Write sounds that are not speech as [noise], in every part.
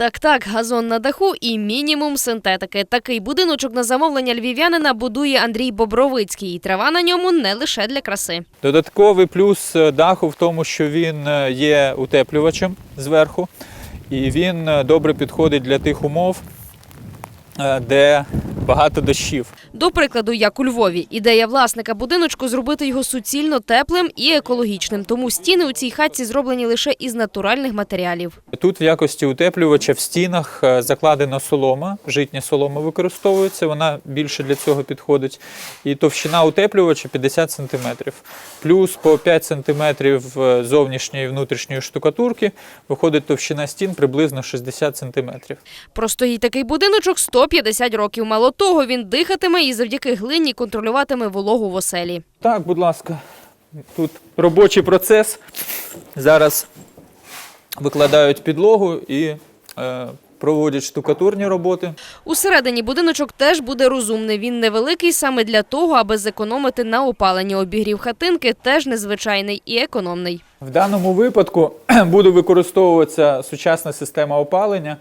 Так, так, газон на даху і мінімум синтетики. Такий будиночок на замовлення львів'янина будує Андрій Бобровицький. І трава на ньому не лише для краси. Додатковий плюс е, даху в тому, що він е, є утеплювачем зверху, і він е, добре підходить для тих умов, де багато дощів. До прикладу, як у Львові, ідея власника будиночку зробити його суцільно теплим і екологічним. Тому стіни у цій хатці зроблені лише із натуральних матеріалів. Тут в якості утеплювача в стінах е, закладена солома, житня солома використовується, вона більше для цього підходить. І товщина утеплювача 50 см. Плюс по 5 см зовнішньої і внутрішньої штукатурки виходить товщина стін приблизно 60 см. Простоїть такий будиночок 150 років. Мало того, він дихатиме і завдяки глині контролюватиме вологу в оселі. Так, будь ласка, тут робочий процес. Зараз викладають підлогу і е, проводять штукатурні роботи. Усередині будиночок теж буде розумний. Він невеликий саме для того, аби зекономити на опаленні. Обігрів хатинки теж незвичайний і економний. В даному випадку [clears throat] буде використовуватися сучасна система опалення.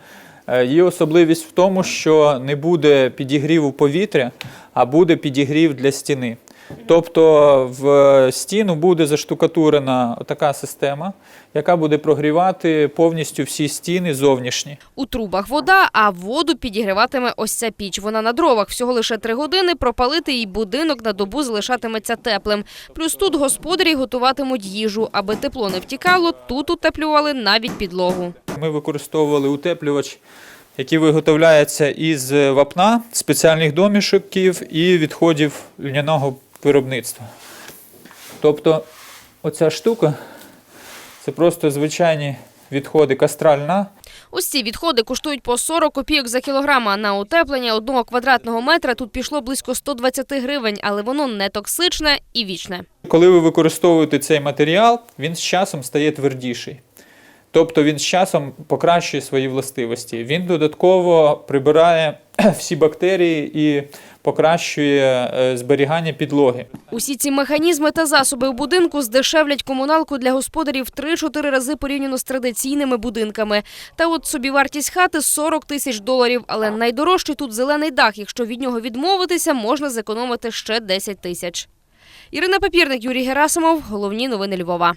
Е, Її особливість в тому, що не буде підігріву повітря, а буде підігрів для стіни. Тобто в стіну буде заштукатурена така система, яка буде прогрівати повністю всі стіни зовнішні. У трубах вода, а воду підігріватиме ось ця піч. Вона на дровах всього лише три години. Пропалити їй будинок на добу залишатиметься теплим. Плюс тут господарі готуватимуть їжу, аби тепло не втікало. Тут утеплювали навіть підлогу. Ми використовували утеплювач, який виготовляється із вапна, спеціальних домішоків і відходів льняного виробництва. Тобто, оця штука це просто звичайні відходи кастральна. Ці відходи коштують по 40 копійок за кілограм, на утеплення одного квадратного метра тут пішло близько 120 гривень, але воно не токсичне і вічне. Коли ви використовуєте цей матеріал, він з часом стає твердіший. Тобто він з часом покращує свої властивості. Він додатково прибирає [clears throat] всі бактерії і покращує е, зберігання підлоги. Усі ці механізми та засоби у будинку здешевлять комуналку для господарів в 3-4 рази порівняно з традиційними будинками. Та от собівартість хати 40 тисяч доларів, але найдорожчий тут зелений дах. Якщо від нього відмовитися, можна зекономити ще 10 тисяч. Ірина Папірник, Юрій Герасимов. Головні новини Львова.